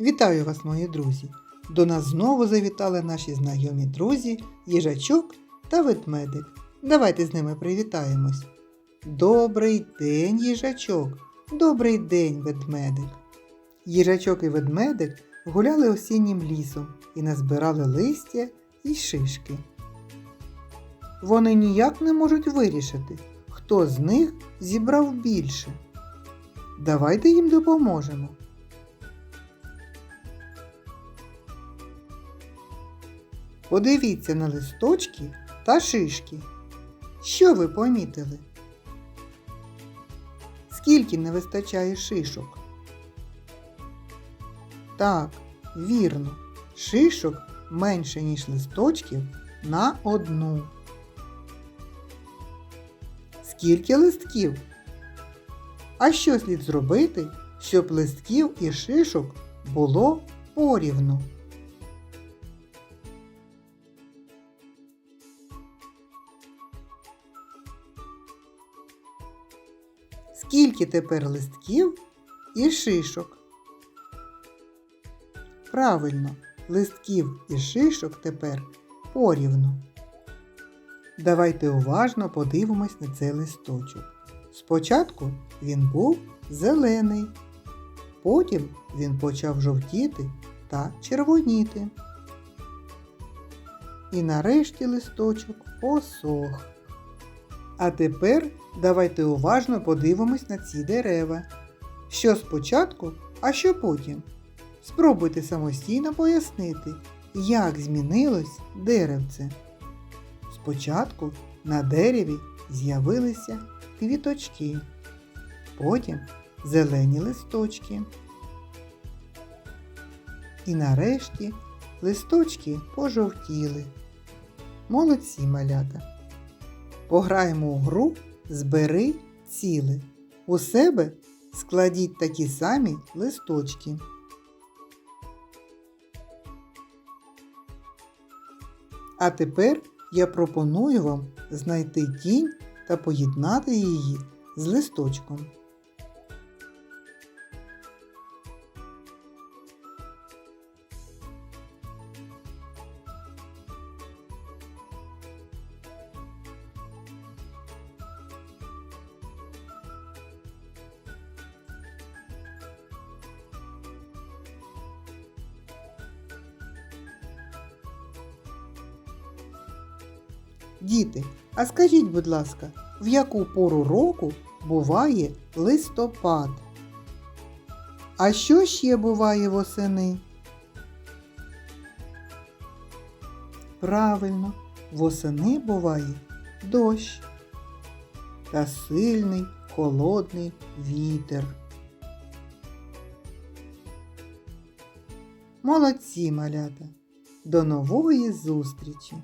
Вітаю вас, мої друзі! До нас знову завітали наші знайомі друзі, їжачок та ведмедик. Давайте з ними привітаємось. Добрий день, їжачок! Добрий день, ведмедик! Їжачок і ведмедик гуляли осіннім лісом і назбирали листя і шишки. Вони ніяк не можуть вирішити, хто з них зібрав більше. Давайте їм допоможемо. Подивіться на листочки та шишки. Що ви помітили? Скільки не вистачає шишок? Так, вірно, шишок менше, ніж листочків на одну. Скільки листків? А що слід зробити, щоб листків і шишок було порівну? Скільки тепер листків і шишок? Правильно, листків і шишок тепер порівну. Давайте уважно подивимось на цей листочок. Спочатку він був зелений, потім він почав жовтіти та червоніти. І нарешті листочок посох. А тепер давайте уважно подивимось на ці дерева. Що спочатку, а що потім. Спробуйте самостійно пояснити, як змінилось деревце. Спочатку на дереві з'явилися квіточки, потім зелені листочки. І нарешті листочки пожовтіли. Молодці малята! Пограємо у гру Збери ціле. У себе складіть такі самі листочки. А тепер я пропоную вам знайти тінь та поєднати її з листочком. Діти, а скажіть, будь ласка, в яку пору року буває листопад? А що ще буває восени? Правильно, восени буває дощ та сильний холодний вітер. Молодці малята! До нової зустрічі!